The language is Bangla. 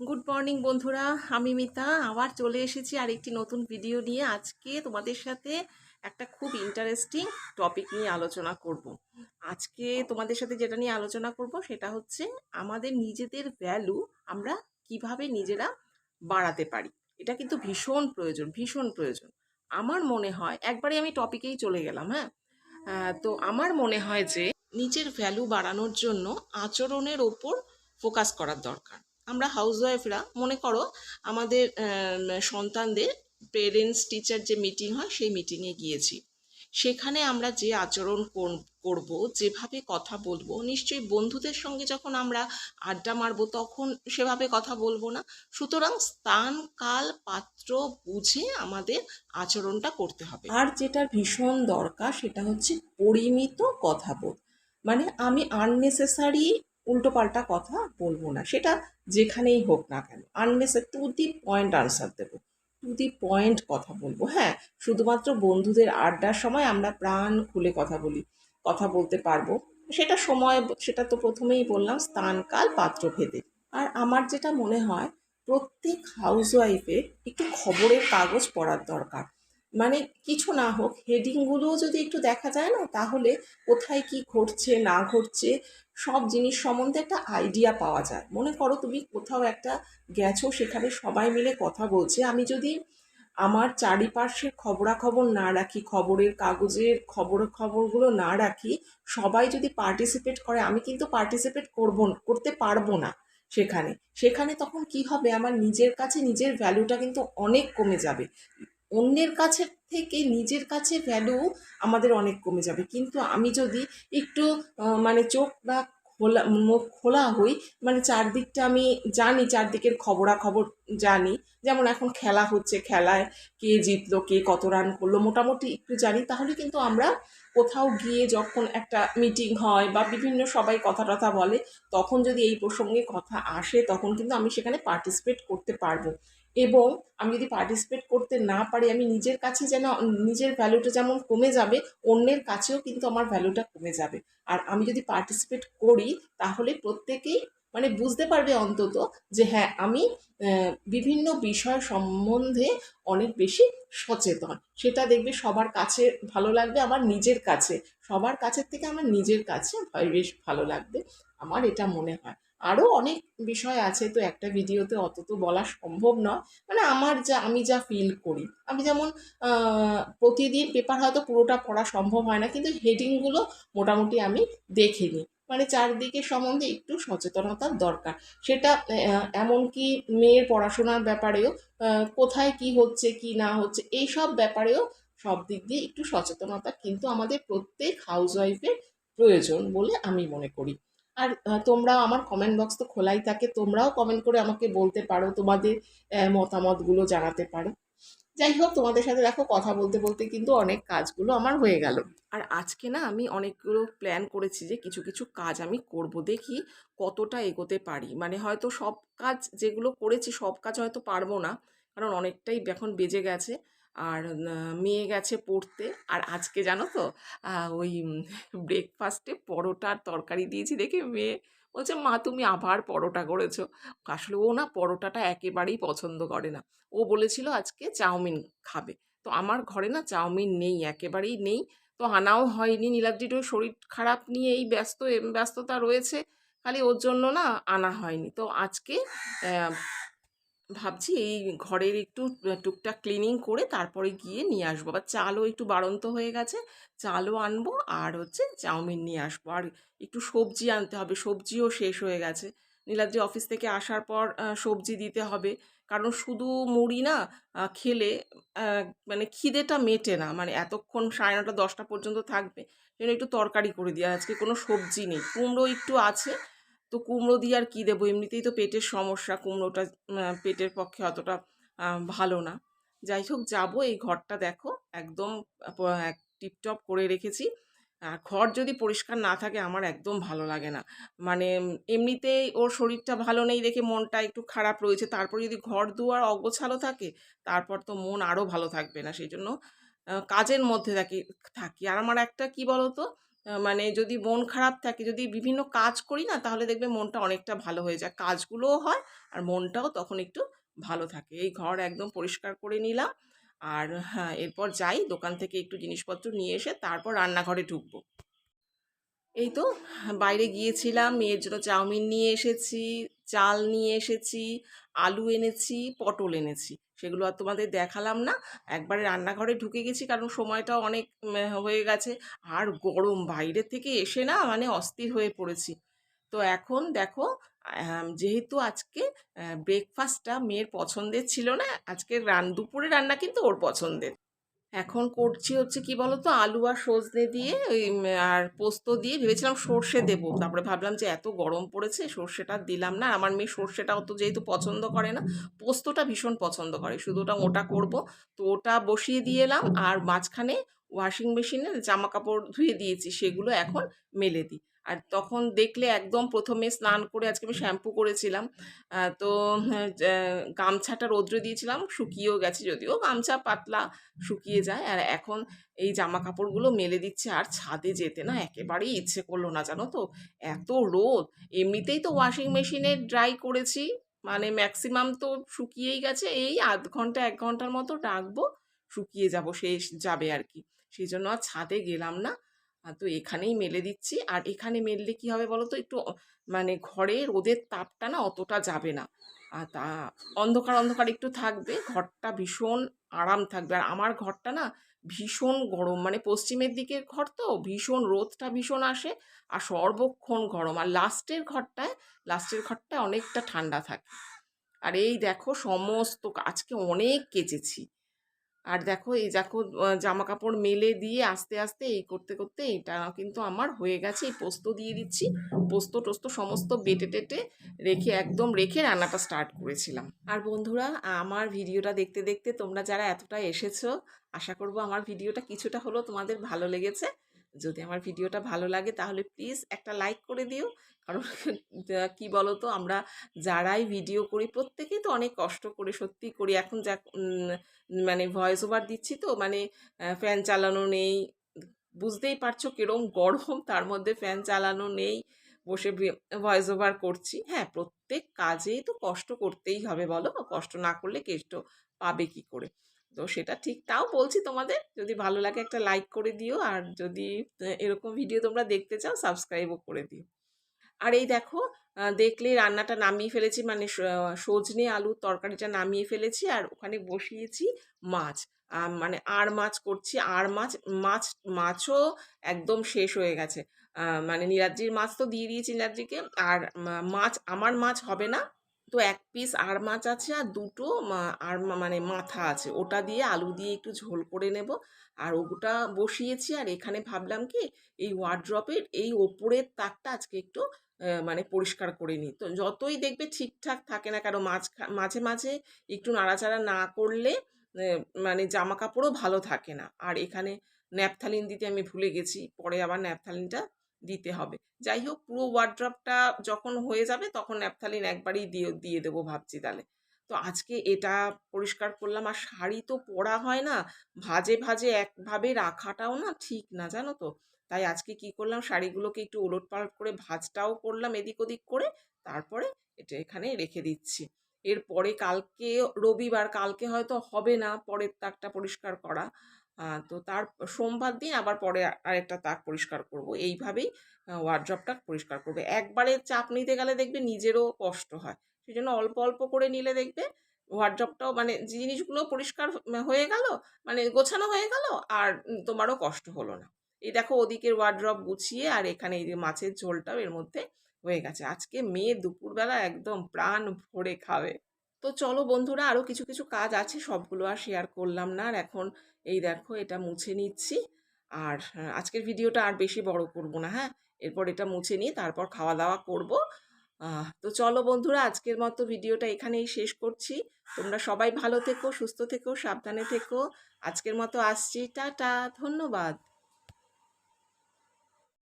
গুড মর্নিং বন্ধুরা। আমি মিতা। আবার চলে এসেছি আর একটি নতুন ভিডিও নিয়ে। আজকে তোমাদের সাথে একটা খুব ইন্টারেস্টিং টপিক নিয়ে আলোচনা করব। আজকে তোমাদের সাথে যেটা নিয়ে আলোচনা করব, সেটা হচ্ছে আমাদের নিজেদের ভ্যালু আমরা কীভাবে নিজেরা বাড়াতে পারি। এটা কিন্তু ভীষণ প্রয়োজন ভীষণ প্রয়োজন। আমার মনে হয়, একবারে আমি টপিকেই চলে গেলাম হ্যাঁ? তো আমার মনে হয় যে নিজের ভ্যালু বাড়ানোর জন্য আচরণের ওপর ফোকাস করার দরকার। আমরা হাউসওয়াইফরা মনে করো আমাদের সন্তানদের পেরেন্টস টিচার যে মিটিং হয়, সেই মিটিংয়ে গিয়েছি। সেখানে আমরা যে আচরণ করব, যেভাবে কথা বলব, নিশ্চয়ই বন্ধুদের সঙ্গে যখন আমরা আড্ডা মারবো, তখন সেভাবে কথা বলব না। সুতরাং স্থান, কাল, পাত্র বুঝে আমাদের আচরণটা করতে হবে। আর যেটা ভীষণ দরকার, সেটা হচ্ছে পরিমিত কথা বল মানে আমি আননেসেসারি উল্টোপাল্টা কথা বলব না। সেটা যেখানেই হোক না কেন। Unnecessary to the point answer দেবো। টু দি পয়েন্ট কথা বলব। হ্যাঁ শুধুমাত্র বন্ধুদের আড্ডার সময় আমরা প্রাণ খুলে কথা বলি, কথা বলতে পারব। সেটা সময়, সেটা তো প্রথমেই বললাম, স্থান, কাল, পাত্র, ভেদে। আর আমার যেটা মনে হয়, প্রত্যেক হাউসওয়াইফের একটু খবরের কাগজ পড়ার দরকার। মানে কিছু না হোক হেডিংগুলোও যদি একটু দেখা যায় না, তাহলে কোথায় কি ঘটছে, না ঘটছে, সব জিনিস সম্বন্ধে একটা আইডিয়া পাওয়া যায়। মনে করো তুমি কোথাও একটা গেছো, সেখানে সবাই মিলে কথা বলছে। আমি যদি আমার চারিপাশের খবরাখবর না রাখি, খবরের কাগজের খবর, খবরগুলো না রাখি, সবাই যদি পার্টিসিপেট করে, আমি কিন্তু পার্টিসিপেট করব করতে পারব না সেখানে। সেখানে তখন কি হবে? আমার নিজের কাছে নিজের ভ্যালুটা কিন্তু অনেক কমে যাবে। অন্যের কাছে থেকে নিজের কাছে ভ্যালু আমাদের অনেক কমে যাবে। কিন্তু আমি যদি একটু মানে চোখ বা খোলা, মুখ খোলা হই মানে চারদিকটা আমি জানি, চারদিকের খবরাখবর জানি, যেমন এখন খেলা হচ্ছে, খেলায় কে জিতলো, কে কত রান করল, মোটামুটি একটু জানি, তাহলে কিন্তু আমরা কোথাও গিয়ে যখন একটা মিটিং হয় বা বিভিন্ন সবাই কথা টথা বলে, তখন যদি এই প্রসঙ্গে কথা আসে, তখন কিন্তু আমি সেখানে পার্টিসিপেট করতে পারব। এবং আমি যদি পার্টিসিপেট করতে না পারি, আমি নিজের কাছে যেন, নিজের ভ্যালুটা যেমন কমে যাবে, অন্যের কাছেও কিন্তু আমার ভ্যালুটা কমে যাবে। আর আমি যদি পার্টিসিপেট করি, তাহলে প্রত্যেকেই মানে বুঝতে পারবে অন্তত যে হ্যাঁ আমি বিভিন্ন বিষয় সম্বন্ধে অনেক বেশি সচেতন। সেটা দেখবে সবার কাছে ভালো লাগবে আমার নিজের কাছে। সবার কাছের থেকে আমার নিজের কাছে বেশ ভালো লাগবে। আমার এটা মনে হয়। আরও অনেক বিষয় আছে তো একটা ভিডিওতে অত তো বলা সম্ভব নয়। মানে আমার যা, আমি যা ফিল করি। আমি যেমন প্রতিদিন পেপার হয়তো পুরোটা পড়া সম্ভব হয় না, কিন্তু হেডিংগুলো মোটামুটি আমি দেখে নিই। মানে চারদিকে সম্বন্ধে একটু সচেতনতার দরকার। সেটা এমনকি মেয়ের পড়াশোনার ব্যাপারেও কোথায় কি হচ্ছে, কি না হচ্ছে এই সব ব্যাপারেও সব দিক দিয়ে একটু সচেতনতা কিন্তু আমাদের প্রত্যেক হাউসওয়াইফের প্রয়োজন বলে আমি মনে করি। আর তোমরা আমার কমেন্ট বক্স তো খোলাই থাকে, তোমরাও কমেন্ট করে আমাকে বলতে পারো, তোমাদের মতামতগুলো জানাতে পারো। যাই হোক, তোমাদের সাথে দেখো কথা বলতে বলতে কিন্তু অনেক কাজগুলো আমার হয়ে গেল। আর আজকে না আমি অনেকগুলো প্ল্যান করেছি যে কিছু কিছু কাজ আমি করব, দেখি কতটা এগোতে পারি। মানে হয়তো সব কাজ যেগুলো করেছি, সব কাজ হয়তো পারব না, কারণ অনেকটাই এখন বেজে গেছে। আর মেয়ে গেছে পড়তে। আর আজকে জানো তো ওই ব্রেকফাস্টে পরোটার তরকারি দিয়েছি দেখে মেয়ে বলছে, মা, তুমি আবার পরোটা করেছ। আসলে ও না পরোটাটা একেবারেই পছন্দ করে না। ও বলেছিল আজকে চাউমিন খাবে। তো আমার ঘরে না চাউমিন নেই, একেবারেই নেই। তো আনাও হয়নি। নীলাদ্রিরও শরীর খারাপ নিয়ে এই ব্যস্ত ব্যস্ততা রয়েছে। খালি ওর জন্য না আনা হয়নি। তো আজকে ভাবছি এই ঘরের একটু টুকটাক ক্লিনিং করে তারপরে গিয়ে নিয়ে আসব। আবার চালও একটু বাড়ন্ত হয়ে গেছে, চালও আনব আর হচ্ছে চাউমিন নিয়ে আসব। আর একটু সবজি আনতে হবে, সবজিও শেষ হয়ে গেছে। নীলাদ্রি অফিস থেকে আসার পর সবজি দিতে হবে। কারণ শুধু মুড়ি না খেলে মানে খিদেটা মেটে না। মানে এতক্ষণ সাড়ে নটা, দশটা পর্যন্ত থাকবে। সেজন্য একটু তরকারি করে দিই। আজকে কোনো সবজি নেই। কুমড়ো একটু আছে তো কুমড়ো দিয়ে আর কী দেবো? এমনিতেই তো পেটের সমস্যা, কুমড়োটা পেটের পক্ষে অতটা ভালো না। যাই হোক, যাব এই ঘরটা দেখো, একদম টিপটপ করে রেখেছি। আর ঘর যদি পরিষ্কার না থাকে, আমার একদম ভালো লাগে না। মানে এমনিতেই ওর শরীরটা ভালো নেই দেখে মনটা একটু খারাপ রয়েছে। তারপর যদি ঘর দুয়ার অগোছালো থাকে, তারপর তো মন আরও ভালো থাকবে না। সেই জন্য কাজের মধ্যে থাকি থাকি। আর আমার একটা কি বলতো? মানে যদি মন খারাপ থাকে, যদি বিভিন্ন কাজ করি না, তাহলে দেখবে মনটা অনেকটা ভালো হয়ে যায়। কাজগুলোও হয় আর মনটাও তখন একটু ভালো থাকে। এই ঘর একদম পরিষ্কার করে নিলাম। আর হ্যাঁ এরপর যাই, দোকান থেকে একটু জিনিসপত্র নিয়ে এসে তারপর রান্নাঘরে ঢুকবো। এই তো, বাইরে গিয়েছিলাম, মেয়ের জন্য চাউমিন নিয়ে এসেছি, চাল নিয়ে এসেছি, আলু এনেছি, পটল এনেছি। সেগুলো আর তোমাদের দেখালাম না। একবারে রান্নাঘরে ঢুকে গেছি কারণ সময়টা অনেক হয়ে গেছে। আর গরম, বাইরে থেকে এসে না মানে অস্থির হয়ে পড়েছি। তো এখন দেখো যেহেতু আজকে ব্রেকফাস্টটা মেয়ের পছন্দের ছিল না, আজকে রান, দুপুরে রান্না কিন্তু ওর পছন্দের। এখন করছি হচ্ছে কি বলতো? আলু আর সজনে দিয়ে ওই আর পোস্ত দিয়ে ভেবেছিলাম সর্ষে দেবো। তারপরে ভাবলাম যে এত গরম পড়েছে সর্ষেটা দিলাম না। আমার মেয়ে সর্ষেটা অত যেহেতু পছন্দ করে না পোস্তটা ভীষণ পছন্দ করে। শুধু ওটা ওটা করব। তো ওটা বসিয়ে দিয়ে এলাম আর মাঝখানে ওয়াশিং মেশিনে জামা কাপড় ধুয়ে দিয়েছি সেগুলো এখন মেলে দিই। আর তখন দেখলে একদম প্রথমে স্নান করে আজকে আমি শ্যাম্পু করেছিলাম। তো হ্যাঁ, গামছাটা রোদ্রে দিয়েছিলাম শুকিয়েও গেছে যদিও গামছা পাতলা শুকিয়ে যায়। আর এখন এই জামা কাপড়গুলো মেলে দিচ্ছে আর ছাদে যেতে না একেবারেই ইচ্ছে করল না জানো তো? এত রোদ। এমনিতেই তো ওয়াশিং মেশিনে ড্রাই করেছি মানে ম্যাক্সিমাম তো শুকিয়েই গেছে এই আধ ঘণ্টা এক ঘণ্টার মতো রাখব শুকিয়ে যাব শেষ যাবে আর কি। সেই জন্য আর ছাদে গেলাম না। তো এখানেই মেলে দিচ্ছি। আর এখানে মেললে কি হবে বলো তো একটু মানে ঘরে রোদের তাপটা না অতটা যাবে না। আর তা অন্ধকার অন্ধকার একটু থাকবে। ঘরটা ভীষণ আরাম থাকবে। আর আমার ঘরটা না ভীষণ গরম। মানে পশ্চিমের দিকের ঘর তো ভীষণ, রোদটা ভীষণ আসে। আর সর্বক্ষণ গরম। আর লাস্টের ঘরটায় লাস্টের ঘরটায় অনেকটা ঠান্ডা থাকে। আর এই দেখো সমস্ত আজকে অনেক কেচেছি। আর দেখো, এই দেখো জামা কাপড় মেলে দিয়ে আস্তে আস্তে এই করতে করতে এটা কিন্তু আমার হয়ে গেছে। এই পোস্ত দিয়ে দিচ্ছি। পোস্ত টোস্ত সমস্ত বেটে, টেটে রেখে, একদম রেখে রান্নাটা স্টার্ট করেছিলাম। আর বন্ধুরা, আমার ভিডিওটা দেখতে দেখতে তোমরা যারা এতটা এসেছ, আশা করব আমার ভিডিওটা কিছুটা হলেও তোমাদের ভালো লেগেছে। যদি আমার ভিডিওটা ভালো লাগে তাহলে প্লিজ একটা লাইক করে দিও। কারণ কি বলো তো আমরা যারাই ভিডিও করি, প্রত্যেকেই তো অনেক কষ্ট করে, সত্যি করি। এখন যা মানে ভয়েস ওভার দিচ্ছি তো মানে ফ্যান চালানো নেই। বুঝতেই পারছ কিরম গরম, তার মধ্যে ফ্যান চালানো নেই, বসে ভয়েস ওভার করছি। হ্যাঁ প্রত্যেক কাজেই তো কষ্ট করতেই হবে বলো, কষ্ট না করলে কেষ্ট পাবে কি করে? তো সেটা ঠিক তাও বলছি তোমাদের, যদি ভালো লাগে একটা লাইক করে দিও, আর যদি এরকম ভিডিও তোমরা দেখতে চাও সাবস্ক্রাইবও করে দিও। আর এই দেখো দেখলে রান্নাটা নামিয়ে ফেলেছি মানে সজনে আলুর তরকারিটা নামিয়ে ফেলেছি আর ওখানে বসিয়েছি মাছ। মানে আর মাছ করছি, আর মাছ মাছ, মাছও একদম শেষ হয়ে গেছে। মানে নীলাদ্রির মাছ তো দিয়ে দিয়েছি নীলাদ্রিকে আর মাছ, আমার মাছ হবে না, তো এক পিস আর মাছ আছে আর দুটো আর মানে মাথা আছে। ওটা দিয়ে আলু দিয়ে একটু ঝোল করে নেব। আর ওটা বসিয়েছি আর এখানে ভাবলাম কি, এই ওয়ার্ড্রপের এই ওপরের তাকটা আজকে একটু মানে পরিষ্কার করে নিই। তো যতই দেখবে ঠিকঠাক থাকে না কারণ মাঝ মাঝে মাঝে একটু নাড়াচাড়া না করলে মানে জামা কাপড়ও ভালো থাকে না। আর এখানে ন্যাপথালিন দিতে আমি ভুলে গেছি, পরে আবার ন্যাপথালিনটা দিতে হবে। যাই হোক, পুরো ওয়ার্ড্রপটা যখন হয়ে যাবে, তখন ন্যাপথালিন একবারই দিয়ে দিয়ে দেবো ভাবছি তাহলে। তো আজকে এটা পরিষ্কার করলাম। আর শাড়ি তো পরা হয় না। ভাজে ভাজে একভাবে রাখাটাও না ঠিক না, জানো তো? তাই আজকে কি করলাম? শাড়িগুলোকে একটু ওলট পালট করে ভাজটাও করলাম এদিক ওদিক করে। তারপরে এটা এখানে রেখে দিচ্ছি। এরপরে কালকে রবিবার, কালকে হয়তো হবে না। পরের তাকটা পরিষ্কার করা। তো তার সোমবার দিন আবার পরে আরেকটা তাক পরিষ্কার করব। এইভাবেই ওয়ার্ড্রপটা পরিষ্কার করবে। একবারে চাপ নিতে গেলে দেখবে নিজেরও কষ্ট হয়। সেই জন্য অল্প অল্প করে নিলে দেখবে ওয়ার্ড্রপটাও মানে জিনিসগুলো পরিষ্কার হয়ে গেল মানে গোছানো হয়ে গেল আর তোমারও কষ্ট হলো না। এই দেখো ওদিকের ওয়ার্ড্রপ গুছিয়ে আর এখানে এই যে মাছের ঝোলটাও এর মধ্যে হয়ে গেছে। আজকে মেয়ে দুপুরবেলা একদম প্রাণ ভরে খাবে। তো চলো বন্ধুরা আরও কিছু কিছু কাজ আছে, সবগুলো আর শেয়ার করলাম না। আর এখন এই দেখো এটা মুছে নিচ্ছি। আর আজকের ভিডিওটা আর বেশি বড় করব না হ্যাঁ? এরপর এটা মুছে নিয়ে তারপর খাওয়া দাওয়া করব। তো চলো বন্ধুরা, আজকের মতো ভিডিওটা এখানেই শেষ করছি। তোমরা সবাই ভালো থেকো, সুস্থ থেকো, সাবধানে থেকো। আজকের মতো আসছি। টাটা, ধন্যবাদ।